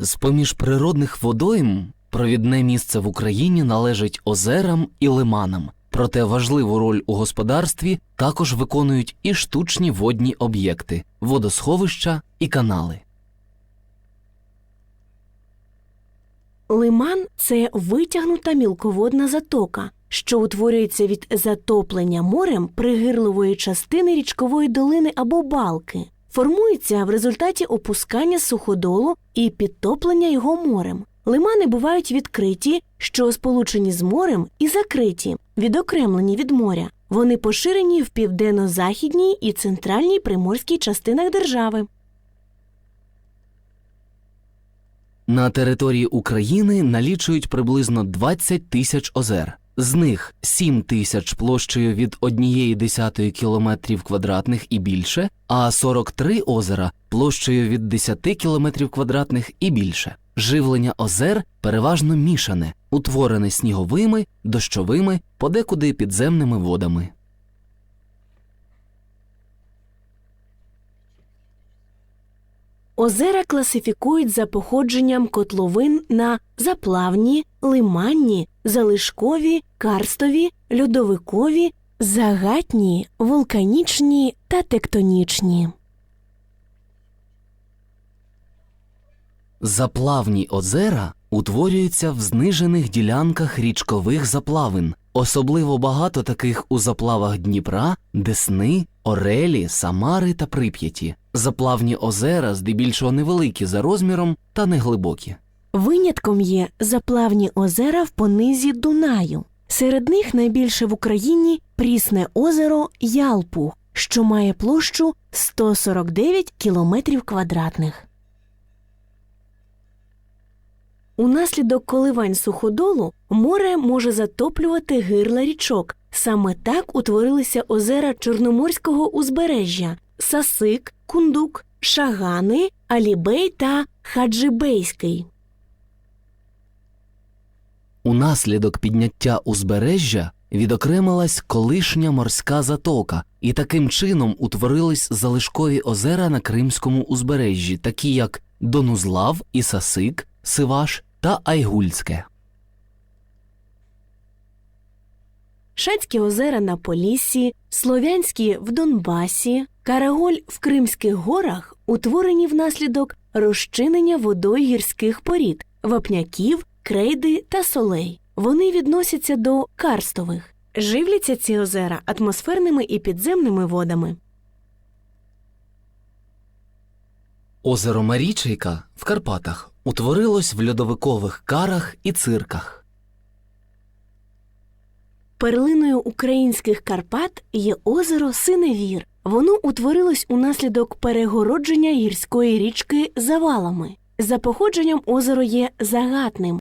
З поміж природних водойм провідне місце в Україні належить озерам і лиманам. Проте важливу роль у господарстві також виконують і штучні водні об'єкти, водосховища і канали. Лиман це витягнута мілководна затока, що утворюється від затоплення морем пригирливої частини річкової долини або балки. Формується в результаті опускання суходолу і підтоплення його морем. Лимани бувають відкриті, що сполучені з морем, і закриті, відокремлені від моря. Вони поширені в південно-західній і центральній приморській частинах держави. На території України налічують приблизно 20 тисяч озер. З них 7 тисяч площею від 1,1 кілометрів квадратних і більше, а 43 озера площею від 10 кілометрів квадратних і більше. Живлення озер переважно мішане, утворене сніговими, дощовими, подекуди підземними водами. Озера класифікують за походженням котловин на заплавні, лиманні, залишкові, карстові, льодовикові, загатні, вулканічні та тектонічні. Заплавні озера утворюються в знижених ділянках річкових заплавин. Особливо багато таких у заплавах Дніпра, Десни, Орелі, Самари та Прип'яті. Заплавні озера здебільшого невеликі за розміром та неглибокі. Винятком є заплавні озера в понизі Дунаю. Серед них найбільше в Україні прісне озеро Ялпу, що має площу 149 кілометрів квадратних. Унаслідок коливань суходолу море може затоплювати гирла річок. Саме так утворилися озера Чорноморського узбережжя Сасик, Кундук, Шагани, Алібей та Хаджибейський. Унаслідок підняття узбережжя відокремилась колишня морська затока, і таким чином утворились залишкові озера на Кримському узбережжі, такі як Донузлав, Ісасик, Сиваш та Айгульське. Шацькі озера на Поліссі, Слов'янські в Донбасі, Караголь в Кримських горах утворені внаслідок розчинення водою гірських порід, вапняків, крейди та солей. Вони відносяться до карстових. Живляться ці озера атмосферними і підземними водами. Озеро Марічейка в Карпатах утворилось в льодовикових карах і цирках. Перлиною українських Карпат є озеро Синевір. Воно утворилось унаслідок перегородження гірської річки завалами. За походженням озеро є загатним.